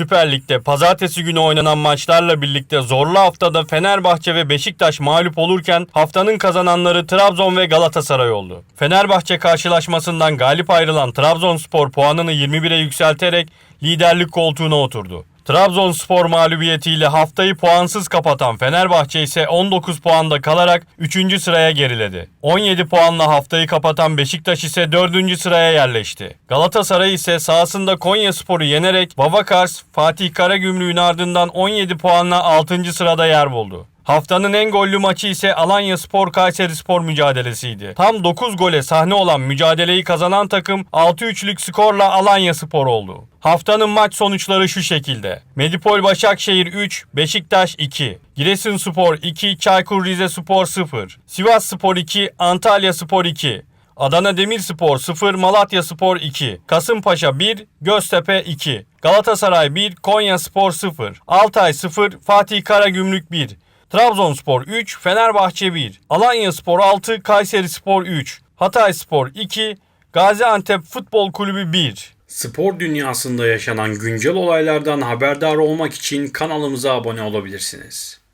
Süper Lig'de pazartesi günü oynanan maçlarla birlikte zorlu haftada Fenerbahçe ve Beşiktaş mağlup olurken haftanın kazananları Trabzon ve Galatasaray oldu. Fenerbahçe karşılaşmasından galip ayrılan Trabzonspor puanını 21'e yükselterek liderlik koltuğuna oturdu. Trabzonspor mağlubiyetiyle haftayı puansız kapatan Fenerbahçe ise 19 puanda kalarak 3. sıraya geriledi. 17 puanla haftayı kapatan Beşiktaş ise 4. sıraya yerleşti. Galatasaray ise sahasında Konyaspor'u yenerek Babakars, Fatih Karagümrük'ün ardından 17 puanla 6. sırada yer buldu. Haftanın en gollü maçı ise Alanya Spor Kayseri Spor mücadelesiydi. Tam 9 gole sahne olan mücadeleyi kazanan takım 6-3'lük skorla Alanya Spor oldu. Haftanın maç sonuçları şu şekilde. Medipol Başakşehir 3, Beşiktaş 2, Giresunspor 2, Çaykur Rizespor 0, Sivas Spor 2, Antalya Spor 2, Adana Demirspor 0, Malatya Spor 2, Kasımpaşa 1, Göztepe 2, Galatasaray 1, Konya Spor 0, Altay 0, Fatih Karagümrük 1, Trabzonspor 3, Fenerbahçe 1, Alanya Spor 6, Kayseri Spor 3, Hatay Spor 2, Gaziantep Futbol Kulübü 1. Spor dünyasında yaşanan güncel olaylardan haberdar olmak için kanalımıza abone olabilirsiniz.